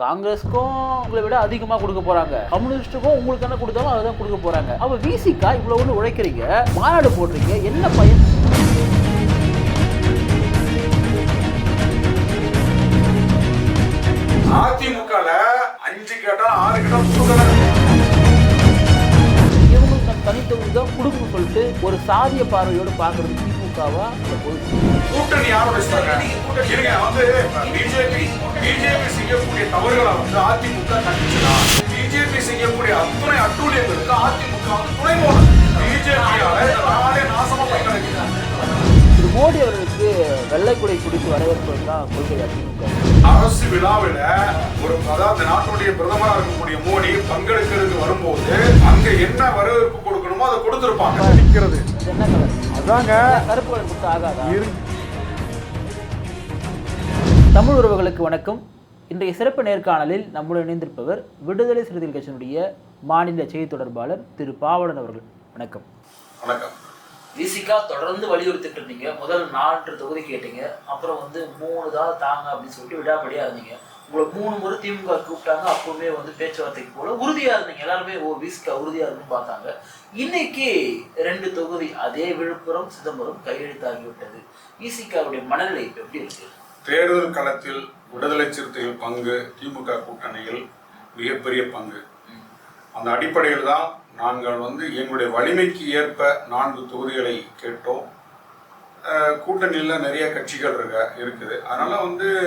காங்கிரஸ்க்கும் உங்களை விட அதிகமா கொடுக்க போறாங்க. கம்யூனிஸ்டுக்கும் உங்களுக்கு என்ன கொடுத்தாலும் அதை தான் கொடுக்க போறாங்க. அப்ப விசிக்கா இவ்வளவு ஒன்று உழைக்கிறீங்க மாநாடு போடுறீங்க என்ன பயன்? அதிமுகல அஞ்சு கேட்டா ஆறு கேட்டா கொடுக்கல இவங்களுக்கு தனித்தொகுதி தான் கொடுக்கணும்னு சொல்லிட்டு ஒரு சாதிய பார்வையோடு பார்க்கறது திமுகவா கூட்டணி யாரோட இருங்க வந்து பிஜேபி பிஜேபி செய்யக்கூடிய தவறுகளை வந்து அதிமுக கண்டிச்சுதான் பிஜேபி செய்யக்கூடிய அத்துணை அட்டூழியங்களுக்கு அதிமுக வந்து துணை இந்த நாடே நாசமா திரு மோடி அவர்களுக்கு வெள்ளைக்குடை குடித்து வரவேற்பது தான் கொள்கை திமுக அரசு விழாவில ஒரு அதாவது நாட்டுடைய பிரதமரா இருக்கக்கூடிய மோடி பங்கெடுக்கிறதுக்கு வரும்போது அங்க என்ன வரவேற்பு கொடுக்கணுமோ அதை கொடுத்திருப்பாங்க. என்ன கலர்? அதாங்க கருப்பு கலர் ஆகாதா? தமிழ் உறவுகளுக்கு வணக்கம். இன்றைய சிறப்பு நேர்காணலில் நம்முடன் இணைந்திருப்பவர் விடுதலை சிறுத்தைகள் கட்சியினுடைய மாநில செய்தி தொடர்பாளர் திரு பாவலன் அவர்கள். வணக்கம். வணக்கம். விசிகா தொடர்ந்து வலியுறுத்திட்டு இருந்தீங்க. முதல் நான்கு தொகுதி கேட்டீங்க. அப்புறம் வந்து மூணு தான் தாங்க அப்படின்னு சொல்லிட்டு விடாபடியா இருந்தீங்க. உங்களை மூணு முறை திமுக கூப்பிட்டாங்க அப்பவுமே வந்து பேச்சுவார்த்தைக்கு போல உறுதியா இருந்தீங்க. எல்லாருமே ஓ விஸ்கா உறுதியா இருக்குன்னு பார்த்தாங்க. இன்னைக்கு ரெண்டு தொகுதி அதே விழுப்புரம் சிதம்பரம் கையெழுத்தாகி விட்டது மனநிலை எப்படி இருக்கு? தேர்தல் களத்தில் விடுதலை சிறுத்தைகள் பங்கு திமுக கூட்டணியில் மிகப்பெரிய பங்கு. அந்த அடிப்படையில் தான் நாங்கள் வந்து எங்களுடைய வலிமைக்கு ஏற்ப நான்கு தொகுதிகளை கேட்டோம். கூட்டணியில நிறைய கட்சிகள் இருக்க இருக்குது. அதனால வந்து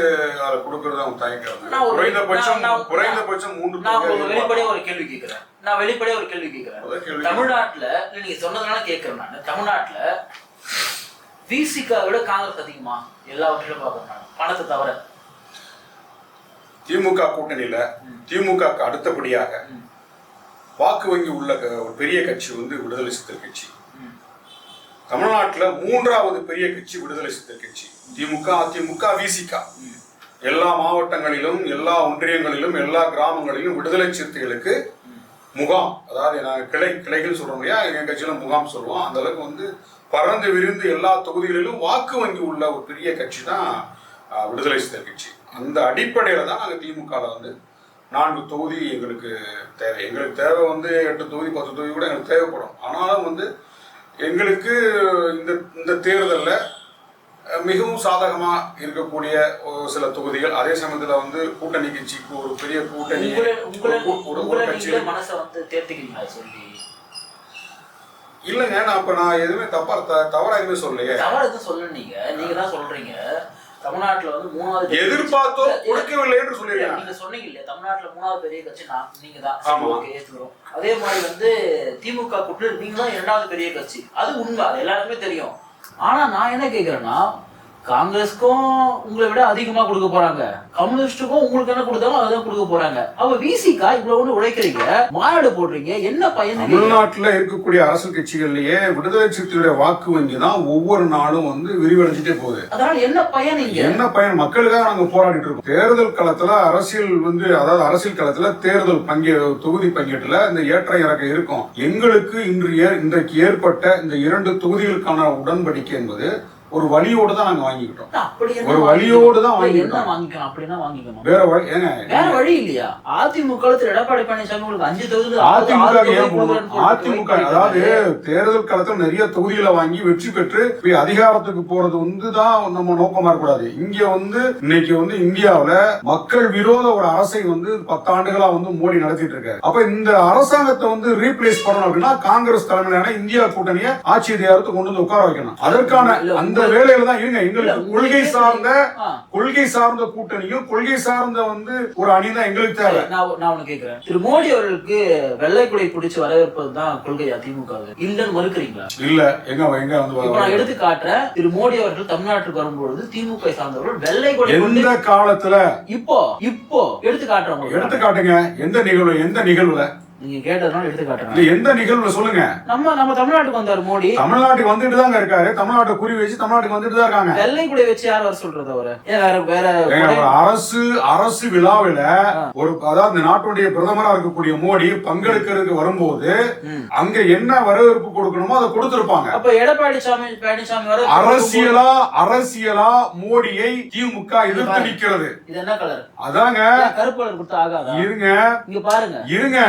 அதை கொடுக்கறது அவங்க ஒரு- குறைந்தபட்சம் குறைந்தபட்சம் மூன்று நான் உங்களுக்கு வெளிப்படையா ஒரு கேள்வி கேட்கிறேன். நான் வெளிப்படையா ஒரு கேள்வி கேட்கிறேன். தமிழ்நாட்டுல நீங்க சொன்னதுனால கேட்கிறேன் நான். தமிழ்நாட்டுல விசிகா விட காங்கிரஸ் அதிகமா? எல்லாவற்றிலும் பார்க்கறேன் நான். பணத்தை தவிர. திமுக கூட்டணியில திமுக அடுத்தபடியாக. வாக்கு வங்கி உள்ள ஒரு பெரிய கட்சி வந்து விடுதலை சிறுத்தைகள் கட்சி. தமிழ்நாட்டில் மூன்றாவது பெரிய கட்சி விடுதலை சிறுத்தைகள் கட்சி. திமுக அதிமுக விசிக எல்லா மாவட்டங்களிலும் எல்லா ஒன்றியங்களிலும் எல்லா கிராமங்களிலும் விடுதலை சிறுத்தைகளுக்கு முகாம் அதாவது நான் கிளை கிளைகள் சொல்றோம் இல்லையா? எங்கள் கட்சியில முகாம் சொல்லுவோம். அந்த அளவுக்கு வந்து பறந்து விரிந்து எல்லா தொகுதிகளிலும் வாக்கு வங்கி உள்ள ஒரு பெரிய கட்சி தான் விடுதலை சிறுத்தைகள் கட்சி. அந்த அடிப்படையில தான் நாங்கள் திமுகவில் வந்து நான்கு தொகுதி எங்களுக்கு தேவை. எங்களுக்கு தேவை வந்து எட்டு தொகுதி பத்து தொகுதி கூட எங்களுக்கு தேவைப்படும். ஆனாலும் வந்து எங்களுக்கு இந்த இந்த தேர்தலில் மிகவும் சாதகமாக இருக்கக்கூடிய சில தொகுதிகள். அதே சமயத்தில் வந்து கூட்டணி கட்சிக்கு ஒரு பெரிய கூட்டணி ஒரு- ஒரு- ஒரு உங்களை கட்சி நீங்களே மனசை வந்து தேர்த்திக்கிறீங்களா சொல்லி? இல்லைங்க நான் இப்போ நான் எதுவுமே தப்பா த- தவறா எதுவுமே சொல்லலையே. தவறு எதுவும் சொல்ல நீங்க நீங்க தான் சொல்றீங்க. தமிழ்நாட்டுல வந்து மூணாவது பெரிய எதிர்பார்த்தோ கட்சி- கொடுக்கவில்லை என்று சொல்லியிருக்கேன் நீங்க சொன்னீங்க இல்லையா தமிழ்நாட்டுல மூணாவது பெரிய கட்சி நான் நீங்க தான். ஓகே ஏத்துக்கிறோம் அதே மாதிரி வந்து திமுக கூட்டு நீங்க தான் இரண்டாவது பெரிய கட்சி. அது உண்மை அது எல்லாருக்குமே தெரியும். ஆனா நான் என்ன கேக்குறேன்னா காங்கிரஸ்க்கும் உங்களை விட அதிகமா கொடுக்க போறாங்க. கம்யூனிஸ்டுக்கும் உங்களுக்கு என்ன கொடுத்தாலும் அதான் கொடுக்க போறாங்க. அப்ப விசிகா இவ்வளவு ஒண்ணு உழைக்கிறீங்க மாநாடு போடுறீங்க. என்ன பயன் தமிழ்நாட்டில் இருக்கக்கூடிய அரசியல் கட்சிகள்லயே விடுதலை சிறுத்தைகளுடைய வாக்கு வங்கி தான் ஒவ்வொரு நாளும் வந்து விரிவடைஞ்சிட்டே போகுது. அதனால என்ன பயன் என்ன பயன்? மக்களுக்காக நாங்க போராடிட்டு இருக்கோம். தேர்தல் களத்துல அரசியல் வந்து அதாவது அரசியல் களத்துல தேர்தல் பங்கே தொகுதி பங்கீட்டுல இந்த ஏற்ற இறக்கம் இருக்கும். எங்களுக்கு இன்று இன்றைக்கு ஏற்பட்ட இந்த இரண்டு தொகுதிகளுக்கான உடன்படிக்கை என்பது ஒரு வழியோடு தான் நாங்க வாங்கிக்கிட்டோம். அப்படி ஒரு வழியோடு தான் வாங்கிக்கிட்டோம். வாங்கிக்கணும்? அப்படின்னா வாங்கிக்கணும்? வேற வழி ஏங்க வேற வழி இல்லையா? அதிமுக எடப்பாடி பழனிசாமி உங்களுக்கு அஞ்சு தொகுதி அதிமுக? அதிமுக அதாவது தேர்தல் களத்துல நிறைய தொகுதிகளை வாங்கி வெற்றி பெற்று போய் அதிகாரத்துக்கு போறது வந்து தான் நம்ம நோக்கமா இருக்கக்கூடாது. இங்க வந்து இன்னைக்கு வந்து இந்தியாவுல மக்கள் விரோத ஒரு அரசை வந்து பத்தாண்டுகளா வந்து மோடி நடத்திட்டு இருக்காரு. அப்ப இந்த அரசாங்கத்தை வந்து ரீப்ளேஸ் பண்ணணும் அப்படின்னா காங்கிரஸ் தலைமையிலான இந்தியா கூட்டணியை ஆட்சி அதிகாரத்தை கொண்டு வந்து உட்கார வைக்கணும். அதற்கான இல்ல, அந்த வேலையில தான் இருங்க. எங்களுக்கு கொள்கை சார்ந்த. கொள்கை சார்ந்த கூட்டணியும் கொள்கை சார்ந்த வந்து ஒரு அணி தான் எங்களுக்கு தேவை. நான் நான் ஒண்ணு கேக்குறேன். திரு மோடி அவர்களுக்கு வெள்ளை குடை பிடிச்சு வரவேற்பது தான் கொள்கை அதிமுக இல்லன்னு மறுக்கிறீங்களா? இல்ல எங்க எங்க வந்து நான் எடுத்து காட்டுறேன். திரு மோடி அவர்கள் தமிழ்நாட்டுக்கு வரும்பொழுது திமுக சார்ந்தவர்கள் வெள்ளை கொடை எந்த காலத்துல? இப்போ இப்போ எடுத்து காட்டுறேன் உங்களுக்கு. எடுத்து காட்டுங்க. எந்த நிகழ்வு எந்த நிகழ்வுல? நீங்க கேட்டதுனால எடுத்து காட்டுறேன் எந்த நிகழ்வுல சொல்லுங்க? நம்ம நம்ம தமிழ்நாட்டுக்கு வந்தாரு மோடி. தமிழ்நாட்டுக்கு வந்துட்டு தாங்க இருக்காரு. தமிழ்நாட்டை குறி வச்சு தமிழ்நாட்டுக்கு வந்துட்டு தான் இருக்காங்க. வெள்ளை கூட வச்சு யார் வர சொல்றது அவரு? வேற வேற அரசு அரசு விழாவில ஒரு அதாவது நாட்டுடைய பிரதமரா இருக்கக்கூடிய மோடி பங்கெடுக்கிறதுக்கு வரும்போது. அங்க என்ன வரவேற்பு கொடுக்கணுமோ அதை கொடுத்திருப்பாங்க. அப்ப எடப்பாடி சாமி பழனிசாமி வர அரசியலா அரசியலா மோடியை திமுக எதிர்த்து நிக்கிறது. இது என்ன கலர் அதாங்க. கருப்பு கலர் கொடுத்தா ஆகாதா? இருங்க. இங்க பாருங்க. இருங்க.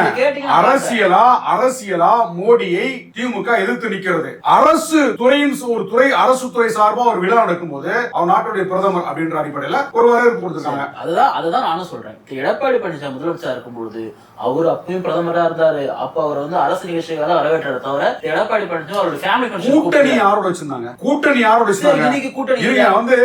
அரசியலா அரசியலா மோடியை திமுக எதிர்த்து நிக்கிறது. அரசு துறையின் ஒரு துறை அரசு துறை சார்பா ஒரு விழா நடக்கும்போது அவர் நாட்டுடைய பிரதமர் அப்படின்ற அடிப்படையில ஒரு வரவேற்பு கொடுத்திருக்காங்க. அதுதான் அதுதான் நானும் சொல்றேன். எடப்பாடி பழனிசாமி முதலமைச்சரா இருக்கும் பொழுது அவர் அப்பயும் பிரதமரா இருந்தாரு. அப்ப அவர் வந்து அரசு நிகழ்ச்சிகளை வரவேற்றாரு தவிர எடப்பாடி பழனிசாமி அவரோட ஃபேமிலி கூட்டணி யாரோட வச்சிருந்தாங்க? கூட்டணி யாரோட இன்னைக்கு கூட்டணி? வந்து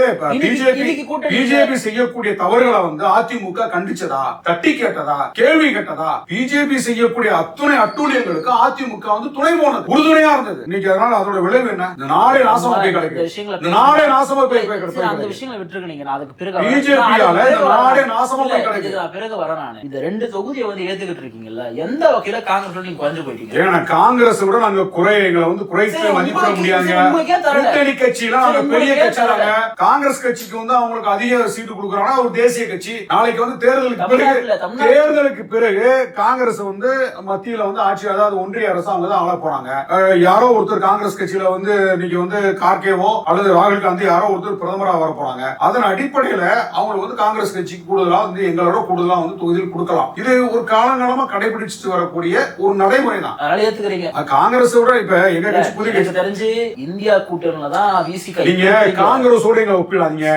பிஜேபி செய்யக்கூடிய தவறுகளை வந்து அதிமுக கண்டிச்சதா? தட்டி கேட்டதா? கேள்வி கேட்டதா? பிஜேபி செய்யக்கூடிய அத்துணை அட்டூழியங்களுக்கு அதிமுக வந்து துணை போனது? உறுதுணையா இருந்தது. இன்னைக்கு அதனால அதோட விளைவு என்ன? இந்த நாடே நாசமா போய் இந்த கிடக்கு. விஷயங்களை இந்த நாடே நாசமா போய். அந்த விஷயங்களை நான் அதுக்கு பிறகு வரேன். BJP நான் அதுக்கு யால பிறகு இந்த. நாடே நாசமா போய் கிடக்கு. இதுக்கு நான் பிறகு வரேன் நானு. இந்த ரெண்டு தொகுதியை வந்து ஏத்துக்கிட்டு இருக்கீங்கல்ல எந்த வகையில காங்கிரஸ் நீங்க குறைஞ்சு போயிட்டீங்க? ஏன்னா காங்கிரஸ் விட நாங்க குறை எங்களை வந்து குறைத்து மதிப்பிட முடியாங்க தரல. கூட்டணி கட்சியெல்லாம் நாங்க பெரிய கட்சிறாங்க காங்கிரஸ் கட்சிக்கு வந்து அவங்களுக்கு அதிக சீட்டு கொடுக்குறாங்கன்னா ஒரு தேசிய கட்சி. நாளைக்கு வந்து தேர்தலுக்கு பிறகு தேர்தலுக்கு பிறகு காங்கிரஸ் வந்து மத்தியில வந்து ஆட்சி அதாவது ஒன்றிய அரசு அவங்க தான் ஆள போறாங்க. யாரோ ஒருத்தர் காங்கிரஸ் கட்சியில வந்து இன்னைக்கு வந்து கார்கேவோ அல்லது ராகுல் காந்தி யாரோ ஒருத்தர் பிரதமரா வர போறாங்க. அதன் அடிப்படையில அவங்களுக்கு வந்து காங்கிரஸ் கட்சிக்கு கூடுதலா வந்து எங்களோட கூடுதலா வந்து தொகுதியில் கொடுக்கலாம். இது ஒரு காலங்காலமா கடைபிடிச்சிட்டு வரக்கூடிய ஒரு நடைமுறை தான். ஏத்துக்கிறீங்க. காங்கிரஸ் விட இப்ப எங்க கட்சி புதிய கட்சி தெரிஞ்சு இந்தியா கூட்டணியில தான் விசிக நீங்க காங்கிரஸோட எங்களை ஒப்பிடாதீங்க.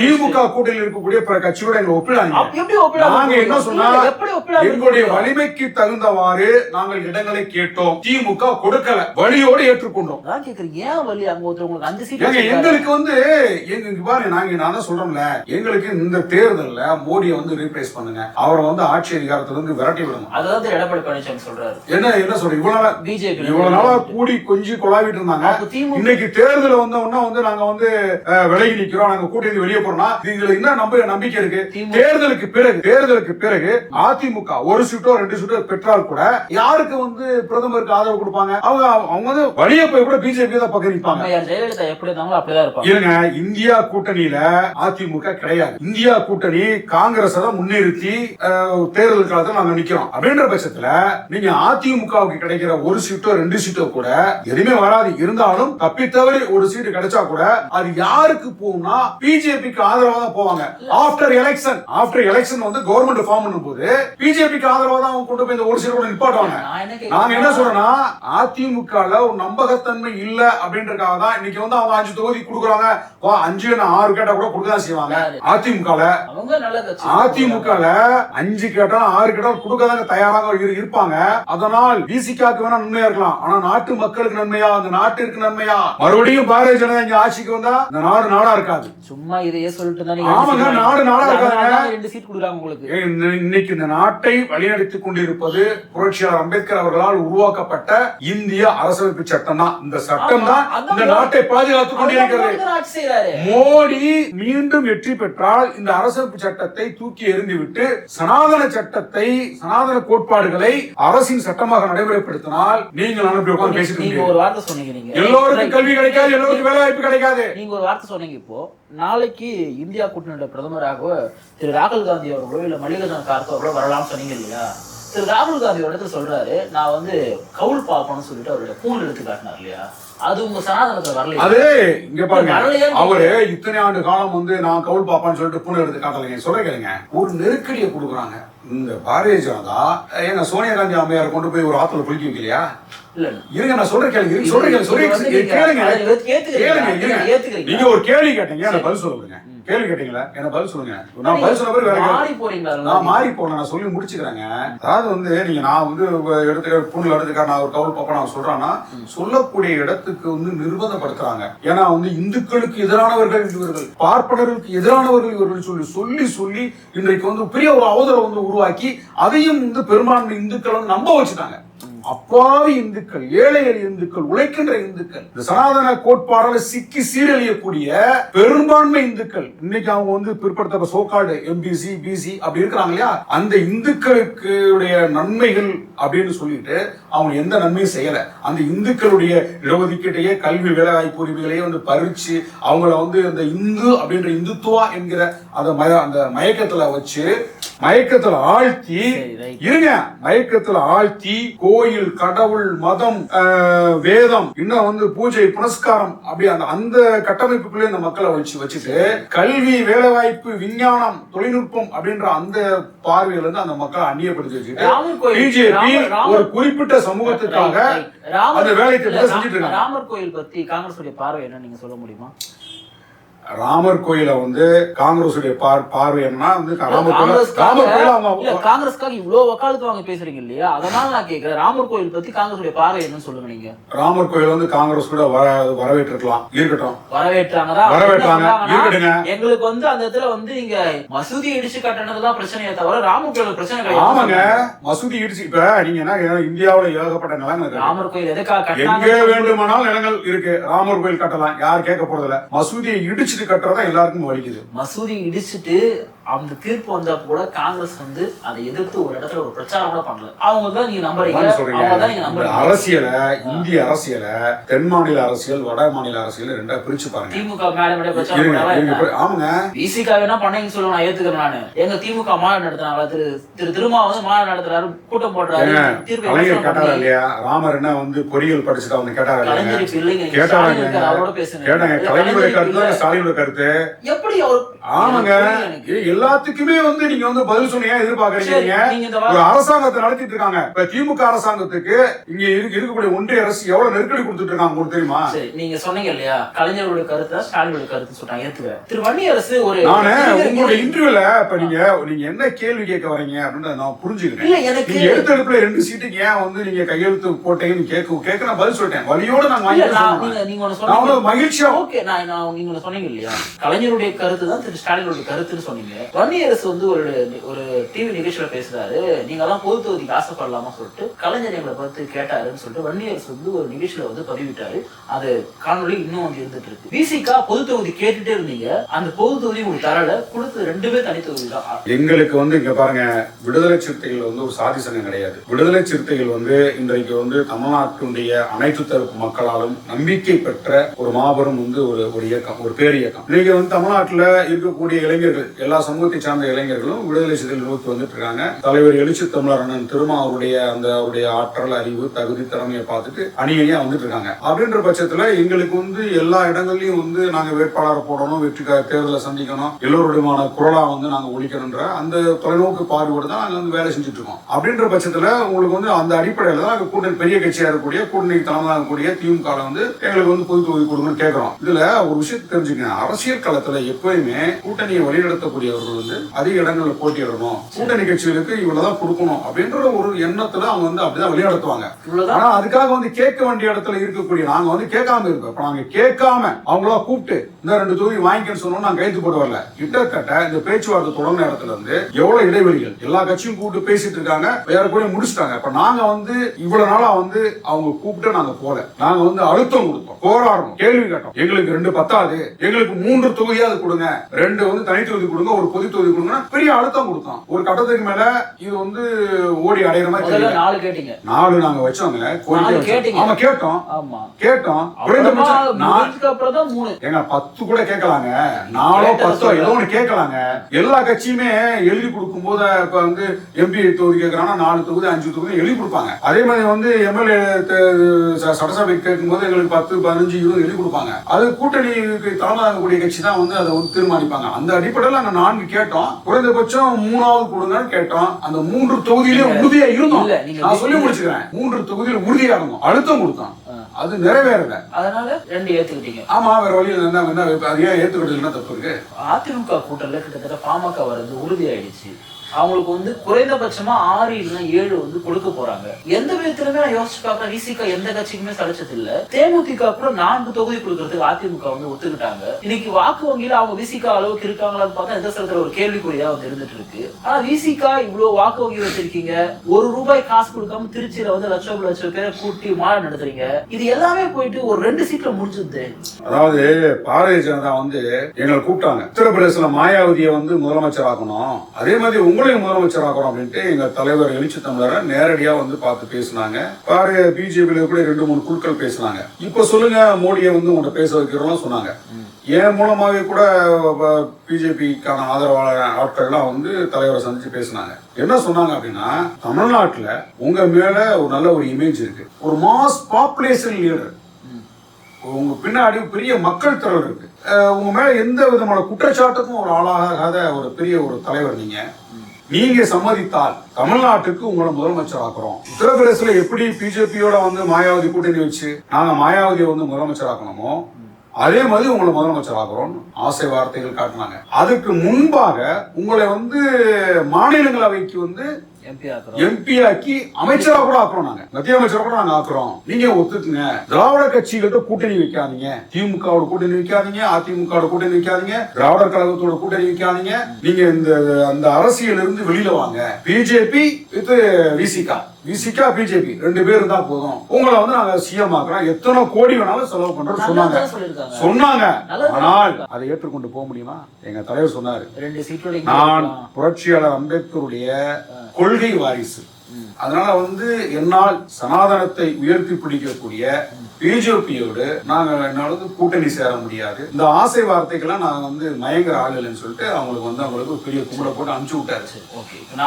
திமுக கூட்டணியில் இருக்கக்கூடிய பிற கட்சியோட எங்களை ஒப்பிடாதீங்க. நாங்க என்ன? சொன்னா எங்களுடைய? வலிமைக்கு தகுந்தவாறு நாங்கள் இடங்களை கேட்டோம். திமுக கொடுக்கல. வழியோடு ஏற்றுக்கொண்டோம். கேக்குறேன் ஏன் வழி அங்க அஞ்சு சீட். எங்களுக்கு வந்து எங்க பாருங்க நாங்க நான் சொல்றோம்ல எங்களுக்கு இந்த தேர்தல்ல மோடியை வந்து ரீப்ளேஸ் பண்ணுங்க. அவரை வந்து ஆட்சி அதிகாரத்துல இருந்து விரட்டி விடுங்க அதான் திரு எடப்பாடி பழனிசாமி சொல்றாரு. என்ன என்ன சொல்ற இவ்வளவு நாளா பிஜேபி இவ்வளவு நாளா கூடி கொஞ்சி கொலாவிட்டு இருந்தாங்க. இன்னைக்கு தேர்தல் வந்த உடனே வந்து நாங்க வந்து விலகி நிக்கிறோம். நாங்க கூட்டணி வெளியே போறோம்னா இதுல என்ன நம்ப நம்பிக்கை இருக்கு? தேர்தலுக்கு பிறகு தேர்தலுக்கு பிறகு அதிமுக ஒரு சீட்டோ ரெண்டு சீட்டோ பெற்றால் கூட யாருக்கு வந்து பிரதமருக்கு ஆதரவு கொடுப்பாங்க? அவங்க அவங்க வந்து வழியே போய் கூட பிஜேபி தான் பக்கம் நிற்பாங்க ஜெயலலிதா எப்படி இருந்தாங்களோ அப்படிதான் இருப்பாங்க. இருங்க இந்தியா கூட்டணியில அதிமுக கிடையாது. இந்தியா கூட்டணி காங்கிரஸ் தான் முன்னிறுத்தி தேர்தல் காலத்துல நாங்க நிக்கிறோம். அப்படின்ற பட்சத்துல நீங்க அதிமுகவுக்கு கிடைக்கிற ஒரு சீட்டோ ரெண்டு சீட்டோ கூட எதுவுமே வராது. இருந்தாலும் தப்பித்தவறி ஒரு சீட்டு கிடைச்சா கூட அது யாருக்கு போகும்னா பிஜேபிக்கு ஆதரவா தான் போவாங்க. ஆஃப்டர் எலெக்ஷன் ஆஃப்டர் எலெக்ஷன் வந்து கவர்மெண்ட் ஃபார்ம் பண்ணும்போது பிஜேபிக்கு ஆதரவா தான் அவங்க கொண்டு போய் இந்த ஒரு சீட் கூட நிப்பாட்டுவாங்க. நாங்க என்ன சொல்றோம்னா அதிமுகல ஒரு நம்பகத்தன்மை இல்ல அப்படின்றதுக்காக தான் இன்னைக்கு வந்து அவங்க அஞ்சு தொகுதி கொடுக்குறாங்க. வா அஞ்சு ஆறு கேட்டா கூட கொடுக்க தான் செய்வாங்க. யாரு? அதிமுகல அஞ்சு கேட்டா ஆறு கேட்டா கொடுக்க தாங்க தயாராக இரு- இருப்பாங்க. அதனால் விசிகாக்கு வேணா நன்மையா இருக்கலாம். ஆனா நாட்டு மக்களுக்கு நன்மையா? அந்த நாட்டிற்கு நன்மையா? மறுபடியும் பாரதிய ஜனதா இங்க ஆட்சிக்கு வந்தா இந்த நாடு நாடா இருக்காது. சும்மா இதையே சொல்லிட்டு ஆமாங்க, நாடு நாடா இருக்காதுங்க. ரெண்டு சீட் கொடுக்குறாங்க உங்களுக்கு. இன்னைக்கு இந்த நாட்டை வழிநடத்திக் கொண்டிருப்பது புரட்சியாளர் அம்பேத்கர் அவர்களால் உருவாக்கப்பட்ட இந்திய அரசமைப்பு சட்டம் தான் இந்த சட்டம் தான் இந்த நாட்டை பாதுகாத்துக் கொண்டிருக்கிறது மோடி மீண்டும் வெற்றி பெற்றால் இந்த அரசமைப்பு சட்டத்தை தூக்கி எறிந்துவிட்டு சனாதன சட்டத்தை சனாதன கோட்பாடுகளை அரசின் சட்டமாக நடைமுறைப்படுத்தினால் நீங்கள் அனுப்பி உட்கார்ந்து பேசிட்டு. ஒரு வார்த்தை சொன்னீங்க எல்லோருக்கும் கல்வி கிடைக்காது எல்லோருக்கும் வேலை வாய்ப்பு கிடைக்காது. நீங்க ஒரு வார்த்தை சொன்னீங்க இப்போ. நாளைக்கு இந்தியா கூட்டணியோட பிரதமராக திரு ராகுல் காந்தி அவர்களோ இல்ல மல்லிகார்ஜுன கார்கே அவர்களோ வரலாம்னு சொன்னீங்க இல்லையா? திரு ராகுல் காந்தி ஒரு இடத்துல சொல்றாரு நான் வந்து கவுல் பாப்போம்னு சொல்லிட்டு அவருடைய பூல் எடுத்து காட்டினார் இல்லையா? அது உங்க சனாதனத்துல வரலையா? அது இங்க பாருங்க. அவரு இத்தனை ஆண்டு காலம் வந்து நான் கவுல் பாப்பான்னு சொல்லிட்டு பூனை எடுத்து காட்டலைங்க சொல்ற கேளுங்க. ஒரு நெருக்கடியை கொடுக்குறாங்க. இந்த பாரதிய ஜனதா ஏங்க சோனியா காந்தி அம்மையார் கொண்டு போய் ஒரு ஆத்துல குளிக்க வைக்கலையா? இருங்க நான் சொல்ற கேளுங்க சொல்ற கேளுங்க கேளுங்க? நீங்க ஒரு கேள்வி கேட்டீங்க பதில் சொல்லுங்க கேள்வி கேட்டீங்களா? எனக்கு பதில் சொல்லுங்க. நான் பதில் சொன்ன பிறகு. மாறி போறீங்களா? நான் மாறி போன நான் சொல்லி முடிச்சுக்கிறேங்க. அதாவது வந்து நீங்க நான் வந்து எடுத்து பூணில் எடுத்துக்கா நான் ஒரு கவுல் பாப்பா நான் சொல்றேன்னா சொல்லக்கூடிய இடத்துக்கு வந்து நிர்பந்தப்படுத்துறாங்க. ஏன்னா வந்து இந்துக்களுக்கு எதிரானவர்கள் இவர்கள் பார்ப்பனர்களுக்கு எதிரானவர்கள் இவர்கள் சொல்லி சொல்லி சொல்லி இன்றைக்கு வந்து பெரிய ஒரு அவதரை வந்து உருவாக்கி அதையும் வந்து பெரும்பான்மை இந்துக்கள் வந்து நம்ப வச்சுட்டாங்க. அப்பாவி இந்துக்கள் ஏழை எளிய இந்துக்கள் உழைக்கின்ற இந்துக்கள் இந்த சனாதன கோட்பாடால சிக்கி சீரழியக்கூடிய பெரும்பான்மை இந்துக்கள். இன்னைக்கு அவங்க வந்து பிற்படுத்த சோகால்டு எம்பிசி பிசி அப்படி இருக்கிறாங்க இல்லையா? அந்த இந்துக்களுக்கு நன்மைகள் அப்படின்னு சொல்லிட்டு அவங்க எந்த நன்மையும் செய்யல. அந்த இந்துக்களுடைய இடஒதுக்கீட்டையே கல்வி வேலைவாய்ப்பு உரிமைகளையே வந்து பறிச்சு அவங்கள வந்து இந்த இந்து அப்படின்ற இந்துத்துவா என்கிற அந்த அந்த மயக்கத்துல வச்சு மயக்கத்துல ஆழ்த்தி. இருங்க. மயக்கத்துல ஆழ்த்தி கோயில் கடவுள் மதம் வேதம் இன்னும் வந்து பூஜை புனஸ்காரம் அப்படி அந்த அந்த கட்டமைப்புக்குள்ளே இந்த மக்களை வச்சு வச்சுட்டு கல்வி வேலைவாய்ப்பு விஞ்ஞானம் தொழில்நுட்பம் அப்படின்ற அந்த பார்வையில இருந்து அந்த மக்களை அந்நியப்படுத்தி கோயில் வச்சுட்டு பிஜேபி ஒரு குறிப்பிட்ட சமூகத்துக்காக அந்த வேலை திட்டத்தை செஞ்சுட்டு இருக்காங்க. ராமர் கோயில் பத்தி காங்கிரஸ் பார்வை என்ன நீங்க சொல்ல முடியுமா? ராமர் கோயில வந்து காங்கிரஸ் பார் பார்வை என்னன்னா வந்து ராமர் கோயில ராமர் கோயில அவங்க காங்கிரஸ்க்காக இவ்வளவு வக்காலத்து வாங்க பேசுறீங்க இல்லையா? அதனால நான் கேக்குறேன். ராமர் கோயில் பத்தி காங்கிரஸ் உடைய பார்வை என்னன்னு சொல்லுங்க நீங்க. ராமர் கோயில் வந்து காங்கிரஸ் கூட வர வரவேற்றிருக்கலாம். இருக்கட்டும். வரவேற்றாங்க. என்ன இருக்கட்டுங்க. எங்களுக்கு வந்து அந்த இடத்துல வந்து நீங்க மசூதி இடிச்சு கட்டினதுதான் பிரச்சனையே தவிர ராமர் கோயில் பிரச்சனை கிடையாது. ஆமாங்க. மசூதி இடிச்சு இப்ப நீங்க என்ன இந்தியாவுல ஏகப்பட்ட நிலங்கள் ராமர் கோயில் எதுக்காக எங்க வேண்டுமானாலும் நிலங்கள் இருக்கு. ராமர் கோயில் கட்டலாம். யார் கேட்க போறது இல்ல மசூதியை இடிச்சிட்டு கட்டுறதா எல்லாருக்கும் வலிக்குது. மசூதி இடிச்சிட்டு அந்த தீர்ப்பு வந்தா கூட காங்கிரஸ் வந்து அதை எதிர்த்து ஒரு இடத்துல ஒரு பிரச்சாரம் கூட பண்ணல. அவங்க தான் நீங்க நம்புறீங்க. அரசியல இந்திய அரசியல தென் மாநில அரசியல் வட மாநில அரசியல் ரெண்டா பிரிச்சு பாருங்க. திமுக மேல பிரச்சாரம் ஆமாங்க. விசிகா வேணா பண்ணீங்கன்னு சொல்லுவேன் நான் ஏத்துக்கிறேன் நானு. எங்க திமுக மாநாடு நடத்தினாங்களா? திரு திரு திருமா வந்து மாநாடு நடத்துறாரு கூட்டம் போடுறாரு. கலைஞர் கேட்டாரா இல்லையா? ராமர் என்ன வந்து பொறியியல் படிச்சுட்டு அவங்க கேட்டாரா இல்லையா? கலைஞர் கேட்டாங்க. கலைஞருடைய கலைஞர் ஸ்டாலினோட கருத்து. எப்படி ஆமாங்க. எல்லாத்துக்குமே வந்து நீங்க வந்து பதில் சொன்னீங்க எதிர்பார்க்கறீங்க ஒரு அரசாங்கத்தை நடத்திட்டு இருக்காங்க. இப்ப திமுக அரசாங்கத்துக்கு இங்க இருக்கு- இருக்கக்கூடிய ஒன்றிய அரசு எவ்வளவு நெருக்கடி கொடுத்துட்டு இருக்காங்க உங்களுக்கு தெரியுமா? நீங்க சொன்னீங்க இல்லையா? கலைஞருடைய கருத்து ஸ்டாலினுடைய கருத்து சொல்றாங்க திரு வன்னி அரசு ஒரு நானு உங்களுடைய இன்டர்வியூல இப்ப நீங்க நீங்க என்ன கேள்வி கேட்க வரீங்க அப்படின்னு நான் புரிஞ்சுக்கிறேன். இல்ல எனக்கு நீங்க எடுத்த எடுப்புல ரெண்டு சீட்டுக்கு ஏன் வந்து நீங்க கையெழுத்து போட்டீங்கன்னு கேட்க கேட்க நான் பதில் சொல்லிட்டேன். வலியோட நான் வாங்கி நீங்க மகிழ்ச்சியா ஓகே நான் நீங்க சொன்னீங்க இல்லையா? கலைஞருடைய கருத்து தான் திரு ஸ்டாலினுடைய கருத்துன்னு சொன்னீங்க. வன்னியரசு வந்து ஒரு ஒரு டிவி நிகழ்ச்சியில பேசுறாரு. நீங்க எல்லாம் பொது தொகுதிக்கு ஆசைப்படலாமா சொல்லிட்டு கலைஞர் எங்களை பார்த்து கேட்டாருன்னு சொல்லிட்டு வன்னியரசு வந்து ஒரு நிகழ்ச்சியில வந்து பதிவிட்டாரு. அது காணொலி இன்னும் வந்து இருந்துட்டு இருக்கு. விசிகா பொது தொகுதி கேட்டுட்டே இருந்தீங்க. அந்த பொது தொகுதி உங்களுக்கு தரல. கொடுத்து ரெண்டுமே தனி தொகுதி தான். எங்களுக்கு வந்து இங்க பாருங்க விடுதலை சிறுத்தைகள் வந்து ஒரு சாதி சங்கம் கிடையாது. விடுதலை சிறுத்தைகள் வந்து இன்றைக்கு வந்து தமிழ்நாட்டினுடைய அனைத்து தரப்பு மக்களாலும் நம்பிக்கை பெற்ற ஒரு மாபெரும் வந்து ஒரு ஒரு இயக்கம் ஒரு பேர் இயக்கம். இன்னைக்கு வந்து தமிழ்நாட்டில் இருக்கக்கூடிய இளைஞர்கள் எல்லா சமூகத்தை சார்ந்த இளைஞர்களும் விடுதலை சிறையில் நோக்கி வந்துட்டு இருக்காங்க தலைவர் எழுச்சி தமிழர் அண்ணன் திருமா அவருடைய அந்த அவருடைய ஆற்றல் அறிவு தகுதி திறமையை பார்த்துட்டு அணியணியா வந்துட்டு இருக்காங்க அப்படின்ற பட்சத்துல எங்களுக்கு வந்து எல்லா இடங்கள்லயும் வந்து நாங்க வேட்பாளரை போடணும் வெற்றி தேர்தலை சந்திக்கணும் எல்லோருடையமான குரலா வந்து நாங்க ஒழிக்கணுன்ற அந்த தொலைநோக்கு பார்வையோடு தான் நாங்க வந்து வேலை செஞ்சுட்டு இருக்கோம் அப்படின்ற பட்சத்துல உங்களுக்கு வந்து அந்த அடிப்படையில தான் கூட்டணி பெரிய கட்சியா இருக்கக்கூடிய கூட்டணி இருக்கக்கூடிய திமுக வந்து எங்களுக்கு வந்து பொது தொகுதி கொடுங்கன்னு கேட்கிறோம் இதுல ஒரு விஷயத்தை தெரிஞ்சுக்கணும் அரசியல் களத்துல எப்பயுமே கூட்டணியை வழிநடத்தக்கூடியவர்கள் வந்து அதிக இடங்கள்ல போட்டியிடணும். கூட்டணி கட்சிகளுக்கு இவ்வளவுதான் கொடுக்கணும் அப்படின்ற ஒரு எண்ணத்துல அவங்க வந்து அப்படிதான் வழிநடத்துவாங்க. ஆனா அதுக்காக வந்து கேட்க வேண்டிய இடத்துல இருக்கக்கூடிய நாங்க வந்து கேட்காம இருக்கோம் இப்ப நாங்க கேட்காம அவங்களா கூப்பிட்டு இந்த ரெண்டு தொகுதி வாங்கிக்கன்னு சொன்னோம் நாங்க கைது போட்டு வரல. கிட்டத்தட்ட இந்த பேச்சுவார்த்தை தொடங்கின இடத்துல இருந்து எவ்வளவு இடைவெளிகள்? எல்லா கட்சியும் கூப்பிட்டு பேசிட்டு இருக்காங்க. வேற கூட முடிச்சிட்டாங்க. இப்ப நாங்க வந்து இவ்வளவு நாளா வந்து அவங்க கூப்பிட்டு நாங்க போல. நாங்க வந்து அழுத்தம் கொடுத்தோம். போராடணும் கேள்வி கேட்டோம். எங்களுக்கு ரெண்டு பத்தாது. எங்களுக்கு மூன்று தொகுதியாவது கொடுங்க. ரெண்டு வந்து தனி தொகுதி கொடுங்க ஒரு பொது தொகுதி கொடுங்க பெரிய அழுத்தம் கொடுத்தோம் ஒரு கட்டத்துக்கு மேல இது வந்து ஓடி அடையிற மாதிரி நாலு கேட்டீங்க. நாலு நாங்க வச்சோங்க. ஆமா கேட்டோம். கேட்டோம். ஏங்க பத்து கூட கேட்கலாங்க. நாலோ பத்தோ. ஏதோ ஒண்ணு கேட்கலாங்க. எல்லா கட்சியுமே எழுதி கொடுக்கும் போது இப்ப வந்து எம்பி தொகுதி கேட்கறாங்கன்னா நாலு தொகுதி அஞ்சு தொகுதி எழுதி கொடுப்பாங்க. அதே மாதிரி வந்து எம்எல்ஏ சட்டசபை கேட்கும் போது எங்களுக்கு பத்து பதினஞ்சு இருபது எழுதி கொடுப்பாங்க. அது கூட்டணிக்கு தலைமையாகக்கூடிய கட்சி தான் வந்து அதை வந்து தீர்மானிப்பாங்க. அந்த அடிப்படையில் நாங்க நான்கு கேட்டோம். குறைந்தபட்சம் மூணாவது கொடுங்கன்னு கேட்டோம். அந்த மூன்று தொகுதியிலே உறுதியா இருந்தோம். நான் சொல்லி முடிச்சுக்கிறேன். மூன்று தொகுதியில் உறுதியா இருந்தோம். அழுத்தம் கொடுத்தோம். அது நிறைவேறல. அதனால ரெண்டு ஏத்துக்கிட்டீங்க. ஆமா வேற வழியில் என்ன என்ன அது ஏன் ஏத்துக்கிட்டது? என்ன தப்பு இருக்கு? அதிமுக கூட்டணில கிட்டத்தட்ட பாமக வர்றது உறுதியாயிடுச்சு. அவங்களுக்கு வந்து குறைந்தபட்சமா ஆறு இல்லைன்னா ஏழு வந்து கொடுக்க போறாங்க. எந்த விதத்திலுமே நான் யோசிச்சு பார்க்கறேன் விசிக எந்த கட்சிக்குமே சளைச்சது இல்ல தேமுதிக கூட நான்கு தொகுதி கொடுக்கறதுக்கு அதிமுக வந்து ஒத்துக்கிட்டாங்க. இன்னைக்கு வாக்கு வங்கியில அவங்க விசிக அளவுக்கு இருக்காங்களான்னு பார்த்தா எந்த சிலத்துல ஒரு கேள்விக்குறியா வந்து இருந்துட்டு இருக்கு. ஆனா விசிக இவ்வளவு வாக்கு வங்கி வச்சிருக்கீங்க. ஒரு ரூபாய் காசு கொடுக்காம திருச்சியில வந்து லட்சம் லட்சம் பேரை கூட்டி மாற நடத்துறீங்க. இது எல்லாமே போயிட்டு ஒரு ரெண்டு சீட்ல முடிஞ்சுது. அதாவது பாரதிய ஜனதா வந்து எங்களை கூப்பிட்டாங்க. உத்தரப்பிரதேசல மாயாவதியை வந்து முதலமைச்சர் ஆக்கணும். அதே மாதிரி உங்களையும் முதலமைச்சர் ஆக்கணும் அப்படின்ட்டு எங்க தலைவர் எழுச்சி தமிழரை நேரடியா வந்து பார்த்து பேசினாங்க. பாரு பிஜேபியில கூட ரெண்டு மூணு குழுக்கள் பேசினாங்க. இப்ப சொல்லுங்க மோடியை வந்து உங்கள்கிட்ட பேச வைக்கிறோம்லாம் சொன்னாங்க. என் மூலமாகவே கூட பிஜேபிக்கான ஆதரவாளர் ஆட்கள்லாம் வந்து தலைவரை சந்திச்சு பேசினாங்க. என்ன சொன்னாங்க அப்படின்னா தமிழ்நாட்டுல உங்க மேல ஒரு நல்ல ஒரு இமேஜ் இருக்கு. ஒரு மாஸ் பாப்புலேஷன் லீடர் உங்க பின்னாடி பெரிய மக்கள் திரள் இருக்கு. உங்க மேல எந்த விதமான குற்றச்சாட்டுக்கும் ஒரு ஆளாகாத ஒரு பெரிய ஒரு தலைவர் நீங்க. நீங்க சம்மதித்தால் தமிழ்நாட்டுக்கு உங்களை முதலமைச்சர் ஆக்குறோம் உத்தரப்பிரதேசல எப்படி பிஜேபியோட வந்து மாயாவதி கூட்டணி வச்சு நாங்க மாயாவதியை வந்து முதலமைச்சர் ஆக்கணுமோ அதே மாதிரி உங்களை முதலமைச்சர் ஆக்குறோம் ஆசை வார்த்தைகள் காட்டினாங்க. அதுக்கு முன்பாக உங்களை வந்து மாநிலங்களவைக்கு வந்து எம்பி ஆக்கி அமைச்சரா கூட ஆக்குறோம் நாங்க. மத்திய அமைச்சரா கூட நாங்க ஆக்குறோம். நீங்க ஒத்துக்குங்க. திராவிட கட்சிகள்கிட்ட கூட்டணி வைக்காதீங்க. திமுகவோட கூட்டணி வைக்காதீங்க. அதிமுகவோட கூட்டணி வைக்காதீங்க. திராவிடர் கழகத்தோட கூட்டணி வைக்காதீங்க. நீங்க இந்த அந்த அரசியல் இருந்து வெளியில வாங்க. BJP with Visika. Visika BJP ரெண்டு பேர் இருந்தா போதும். உங்களை வந்து நாங்க சிஎம் ஆக்குறோம். எத்தனை கோடி வேணாலும் செலவு பண்றோம் சொன்னாங்க. சொன்னாங்க. ஆனால் அதை ஏற்றுக்கொண்டு போக முடியுமா? எங்க தலைவர் சொன்னாரு. நான். புரட்சியாளர் அம்பேத்கருடைய கொள்கை வாரிசு. அதனால வந்து என்னால் சனாதனத்தை உயர்த்தி பிடிக்கக்கூடிய பிஜேபியோடு நாங்க என்னால வந்து கூட்டணி சேர முடியாது. இந்த ஆசை வார்த்தைக்கெல்லாம் நான் வந்து மயங்குற ஆள் இல்லைன்னு சொல்லிட்டு அவங்களுக்கு வந்து அவங்களுக்கு பெரிய கும்பிட போட்டு அனுப்பிச்சு விட்டாரு.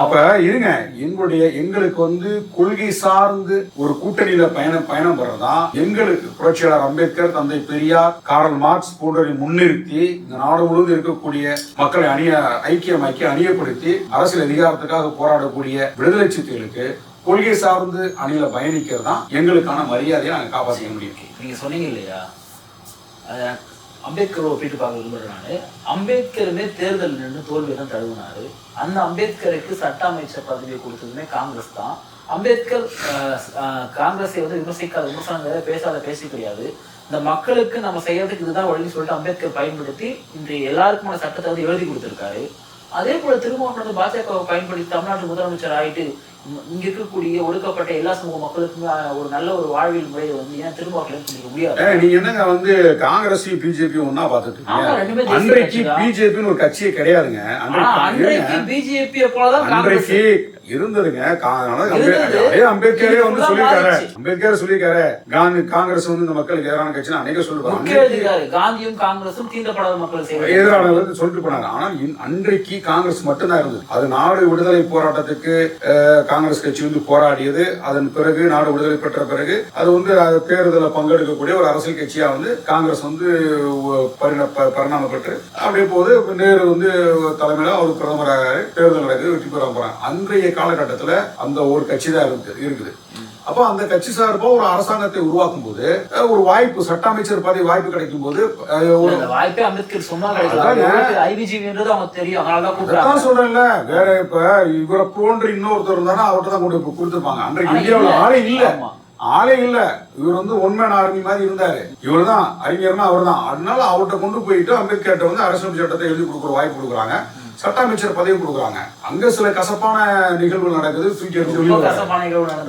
அப்ப இருங்க எங்களுடைய எங்களுக்கு வந்து கொள்கை சார்ந்து ஒரு கூட்டணியில பயணம் பயணம் வர்றதா எங்களுக்கு புரட்சியாளர் அம்பேத்கர் தந்தை பெரியார் காரல் மார்க்ஸ் போன்றவரை முன்னிறுத்தி இந்த நாடு முழுவதும் இருக்கக்கூடிய மக்களை அணிய ஐக்கியமாக்கி அணியப்படுத்தி அரசியல் அதிகாரத்துக்காக போராடக்கூடிய விடுதலை சிறுத்தைகளுக்கு கொள்கை சார்ந்து அணியில பயணிக்கிறது தான் எங்களுக்கான மரியாதையை நாங்கள் காப்பாற்றிக்க முடியும். நீங்க சொன்னீங்க இல்லையா? அம்பேத்கர் ஒப்பிட்டு பார்க்க விரும்புறேன் அம்பேத்கருமே தேர்தல் நின்று தோல்வி தான் தழுவினாரு. அந்த அம்பேத்கருக்கு சட்ட அமைச்சர் பதவியை கொடுத்ததுமே காங்கிரஸ் தான். அம்பேத்கர் அஹ், அஹ், காங்கிரஸை வந்து விமர்சிக்காத விமர்சனங்கள் பேசாத பேசி கிடையாது. இந்த மக்களுக்கு நம்ம செய்யறதுக்கு இதுதான் வழின்னு சொல்லிட்டு அம்பேத்கர் பயன்படுத்தி இன்றைய எல்லாருக்குமான சட்டத்தை வந்து எழுதி கொடுத்திருக்காரு. அதே போல திருமாவளவன் வந்து பயன்படுத்தி தமிழ்நாட்டு முதலமைச்சர் ஆயிட்டு இங்க- இருக்கக்கூடிய ஒடுக்கப்பட்ட எல்லா சமூக மக்களுக்குமே ஒரு நல்ல ஒரு வாழ்வியல் முறையை வந்து ஏன் திருமாவளவன் சொல்லிக்க முடியாது. நீங்க என்னங்க வந்து காங்கிரஸையும் பிஜேபி ஒன்னா தேசிய அன்றைக்கு. பிஜேபின்னு ஒரு கட்சியே கிடையாதுங்க. அன்றைக்கு பிஜேபி போலதான் காங்கிரஸ். அன்றைக்கு இருந்ததுங்க. அம்பேத்கரே வந்து சொல்லியிருக்காரு. அம்பேத்கர் சொல்லியிருக்காரு. காந்தி காங்கிரஸ் வந்து இந்த மக்களுக்கு எதிரான கட்சி அன்னைக்கு சொல்லுவாங்க. காந்தியும் காங்கிரசும் தீண்டப்படாத மக்கள் செய்வது எதிரானவர் சொல்லிட்டு போனாங்க. ஆனா இன்- அன்றைக்கு காங்கிரஸ் மட்டும்தான் இருந்தது. அது நாடு விடுதலை போராட்டத்துக்கு காங்கிரஸ் கட்சி வந்து போராடியது. அதன் பிறகு நாடு விடுதலை பெற்ற பிறகு அது வந்து தேர்தலில் பங்கெடுக்கக்கூடிய ஒரு அரசியல் கட்சியா வந்து காங்கிரஸ் வந்து ஒ- பரிண- ப- பரிணாமம் பெற்று அப்படியே போது நேரு வந்து தலைமையில அவர் பிரதமராக தேர்தல் நடக்குது வெற்றி பெற போறாங்க. அன்றைய காலகட்டத்துல அந்த ஒரு கட்சி தான் இருக்குது இருக்குது. அப்போ அந்த கட்சி சார்பா ஒரு அரசாங்கத்தை உருவாக்கும் போது ஒரு வாய்ப்பு சட்ட அமைச்சர் பதவி வாய்ப்பு கிடைக்கும் போது வாய்ப்பே அம்பேத்கர் சொன்னா அதாங்க. கிடையாது ஐபிஜிபின்றது அவங்க தெரியும். அதனாலதான் கூப்பிடுறாங்க. அதான் சொல்றேன்ல. வேற இப்ப இவரை போன்று இன்னொருத்தர் இருந்தானா அவர்கிட்ட தான் கொண்டு கொடுத்துருப்பாங்க. அன்றைக்கு இந்தியாவுல. ஆளே இல்ல. ஆளே இல்ல. இவர் வந்து ஒன்மேன் ஆர்மி மாதிரி இருந்தாரு. இவர் தான் அறிஞர்னா அவர் தான். அதனால அவர்கிட்ட கொண்டு போயிட்டு அம்பேத்கர்ட்ட வந்து அரசியல் சட்டத்தை எழுதி கொடுக்குற வாய்ப்பு கொடுக்குறாங்க. சட்ட அமைச்சர் பதவி கொடுக்குறாங்க. அங்க சில கசப்பான நிகழ்வுகள் நடக்குது தூக்கி எடுத்து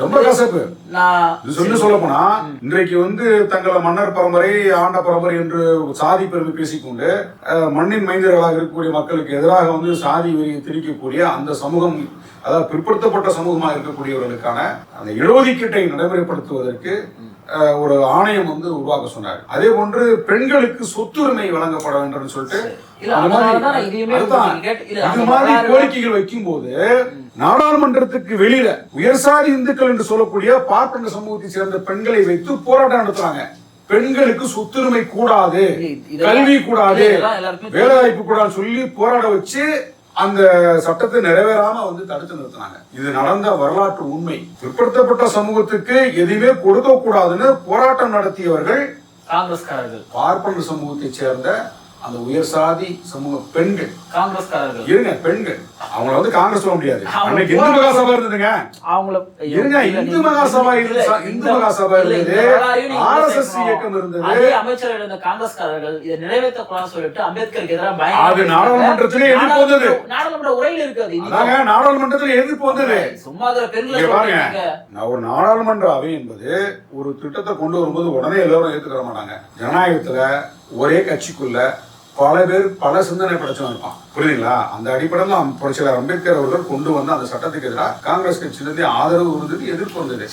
ரொம்ப கசப்பு. சொல்லி சொல்ல போனா இன்றைக்கு வந்து தங்களை மன்னர் பரம்பரை ஆண்ட பரம்பரை என்று சாதி பெருமை பேசிக்கொண்டு மண்ணின் மைந்தர்களாக இருக்கக்கூடிய மக்களுக்கு எதிராக வந்து சாதி வெறியை திணிக்கக்கூடிய அந்த சமூகம் அதாவது பிற்படுத்தப்பட்ட சமூகமாக இருக்கக்கூடியவர்களுக்கான அந்த இடஒதுக்கீட்டை நடைமுறைப்படுத்துவதற்கு ஒரு ஆணையம் வந்து உருவாக்க சொன்னார். அதே போன்று பெண்களுக்கு சொத்துரிமை வழங்கப்பட வேண்டும் சொல்லிட்டு இது மாதிரி கோரிக்கைகள் வைக்கும்போது நாடாளுமன்றத்துக்கு வெளியில உயர்சாதி இந்துக்கள் என்று சொல்லக்கூடிய பார்ப்பன சமூகத்தை சேர்ந்த பெண்களை வைத்து போராட்டம் நடத்துறாங்க. பெண்களுக்கு சொத்துரிமை கூடாது. கல்வி கூடாது. இதெல்லாம் எல்லாருக்குமே வேலை வாய்ப்பு கூடாதுன்னு சொல்லி போராட வச்சு அந்த சட்டத்தை நிறைவேறாம வந்து தடுத்து நிறுத்தினாங்க. இது நடந்த வரலாற்று உண்மை. பிற்படுத்தப்பட்ட சமூகத்துக்கு எதுவுமே கொடுக்க கூடாதுன்னு போராட்டம் நடத்தியவர்கள் காங்கிரஸ்காரர்கள். பார்ப்பன சமூகத்தை சேர்ந்த அந்த உயர் சாதி சமூக பெண்கள். காங்கிரஸ்காரர்கள். இருங்க பெண்கள். அவங்கள வந்து காங்கிரஸ் சொல்ல முடியாது. அன்னைக்கு இந்து மகாசபா இருந்ததுங்க. அவங்கள இருங்க இந்து இல்ல, இருந்துச்சு இந்து இல்ல, இந்த இருந்தது. ஆர்எஸ்எஸ். இயக்கம் இருந்தது. அதே அமைச்சர்கள் இருந்த காங்கிரஸ்காரர்கள் இதை நிறைவேற்றக்கூடாதுன்னு சொல்லிட்டு அம்பேத்கருக்கு எதிராக அது. நாடாளுமன்றத்திலே எதிர்ப்பு வந்தது. நாடாளுமன்ற- உரையில் இருக்கு அது இன்னைக்கு. அதாங்க நாடாளுமன்றத்தில் எதிர்ப்பு வந்தது. சும்மா பெண்களை பாருங்க. ஒரு நாடாளுமன்ற அவை என்பது ஒரு திட்டத்தை கொண்டு வரும்போது உடனே எல்லாரும் ஏத்துக்கிற மாட்டாங்க. ஜனநாயகத்துல ஒரே கட்சிக்குள்ள பல பேர் பல சிந்தனை படைச்சவன் இருப்பான் புரியுதுங்களா? அந்த அடிப்படையில் தான் புரட்சியாளர் அம்பேத்கர் அவர்கள் கொண்டு வந்த அந்த சட்டத்துக்கு எதிராக காங்கிரஸ் கட்சியிலிருந்து ஆதரவு இருந்தது எதிர்ப்பு வந்தது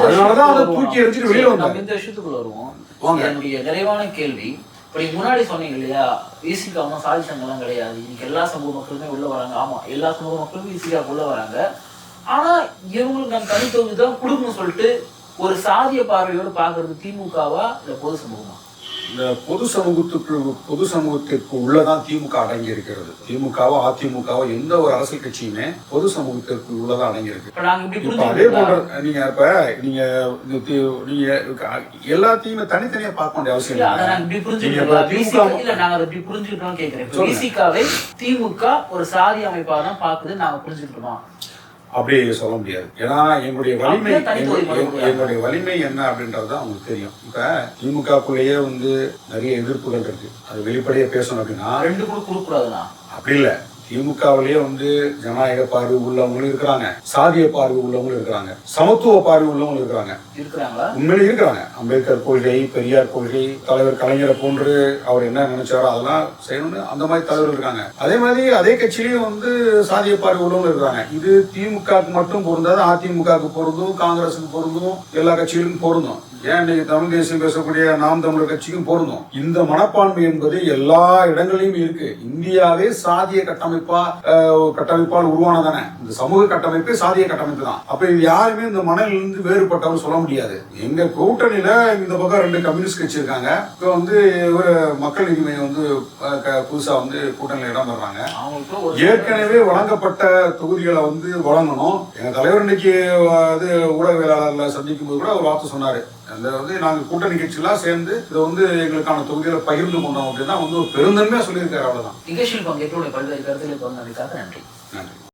அதனாலதான் அதை தூக்கி சரி, வந்தாங்க. நம்ம இந்த விஷயத்துக்குள்ள வருவோம். என்னுடைய நிறைவான கேள்வி இப்ப நீங்க முன்னாடி சொன்னீங்க இல்லையா ஒன்றும் சாதி சங்கம்லாம் கிடையாது. இன்னைக்கு எல்லா சமூக மக்களுமே உள்ள வராங்க. ஆமா எல்லா சமூக மக்களும் விசிகா உள்ள வராங்க. ஆனா இவங்களுக்கு நம்ம தனித்தொகுதி தான் கொடுக்கணும்னு சொல்லிட்டு ஒரு சாதிய பார்வையோடு பாக்குறது திமுகவா இல்ல பொது சமூகமா? இந்த பொது சமூகத்துக்கு பொது சமூகத்திற்கு உள்ளதான் திமுக அடங்கி இருக்கிறது திமுகவோ அதிமுகவோ எந்த ஒரு அரசியல் கட்சியுமே பொது சமூகத்திற்கு உள்ளதான் அடங்கி இருக்கு அதே போன்ற நீங்க இப்ப நீங்க நீங்க எல்லாத்தையுமே தனித்தனியா பார்க்க வேண்டிய அவசியம் இல்ல. திமுக ஒரு சாதி அமைப்பா தான் பாக்குது நாங்க புரிஞ்சுக்கிட்டோமா? அப்படி சொல்ல முடியாது. ஏன்னா எங்களுடைய வலிமை அப்படியே எங்களுடைய வலிமை என்ன அப்படின்றது தான் உங்களுக்கு தெரியும். இப்ப திமுகக்குள்ளேயே வந்து நிறைய எதிர்ப்புகள் இருக்கு. அது வெளிப்படையா பேசணும் அப்படின்னா ரெண்டு கூட கொடுக்க கூடாதுண்ணா அப்படி இல்ல. திமுகவிலேயே வந்து ஜனநாயக பார்வை உள்ளவங்களும் இருக்கிறாங்க. சாதிய பார்வை உள்ளவங்களும் இருக்கிறாங்க. சமத்துவ பார்வை உள்ளவங்களும் இருக்கிறாங்க. உண்மையிலே இருக்கிறாங்க. அம்பேத்கர் கொள்கை பெரியார் கொள்கை தலைவர் கலைஞரை போன்று அவர் என்ன நினைச்சாரோ அதெல்லாம் செய்யணும்னு அந்த மாதிரி தலைவர்கள் இருக்காங்க. அதே மாதிரி அதே கட்சியிலையும் வந்து சாதிய பார்வை உள்ளவங்க இருக்கிறாங்க. இது திமுகவுக்கு மட்டும் பொருந்தாது அதிமுகவுக்கு பொருந்தும் காங்கிரஸுக்கு பொருந்தும் எல்லா கட்சிகளுக்கும் பொருந்தும். ஏன் இன்னைக்கு தமிழ் தேசியம் பேசக்கூடிய நாம் தமிழர் கட்சிக்கும் பொருந்தும்? இந்த மனப்பான்மை என்பது எல்லா இடங்களிலும் இருக்கு. இந்தியாவே சாதிய கட்டமைப்பா அஹ், கட்டமைப்பால் உருவானதானே இந்த சமூக கட்டமைப்பே சாதிய கட்டமைப்பு தான். அப்ப இது யாருமே இந்த மணலிலிருந்து வேறுபட்டவங்க சொல்ல முடியாது. எங்க கூட்டணியில இந்த பக்கம் ரெண்டு கம்யூனிஸ்ட் கட்சி இருக்காங்க. இப்ப வந்து ஒரு மக்கள் நீதி மையம் வந்து புதுசா வந்து கூட்டணியில இடம் பெறாங்க. ஏற்கனவே வழங்கப்பட்ட தொகுதிகளை வந்து வழங்கணும். எங்க தலைவர் இன்னைக்கு அது ஊடகவியலாளர்ல சந்திக்கும் போது கூட ஒரு வார்த்தை சொன்னாரு. அந்த வந்து நாங்க கூட்டணி கட்சியெல்லாம் சேர்ந்து இதை வந்து எங்களுக்கான தொகுதிகளை பகிர்ந்து கொண்டோம் அப்படின்னா வந்து ஒரு பெருந்தன்மையா சொல்லியிருக்காரு அவ்வளவுதான். நிகழ்ச்சியில் பங்கேற்று பல்வேறு கருத்துக்களை பகிர்ந்தமைக்காக நன்றி. நன்றி.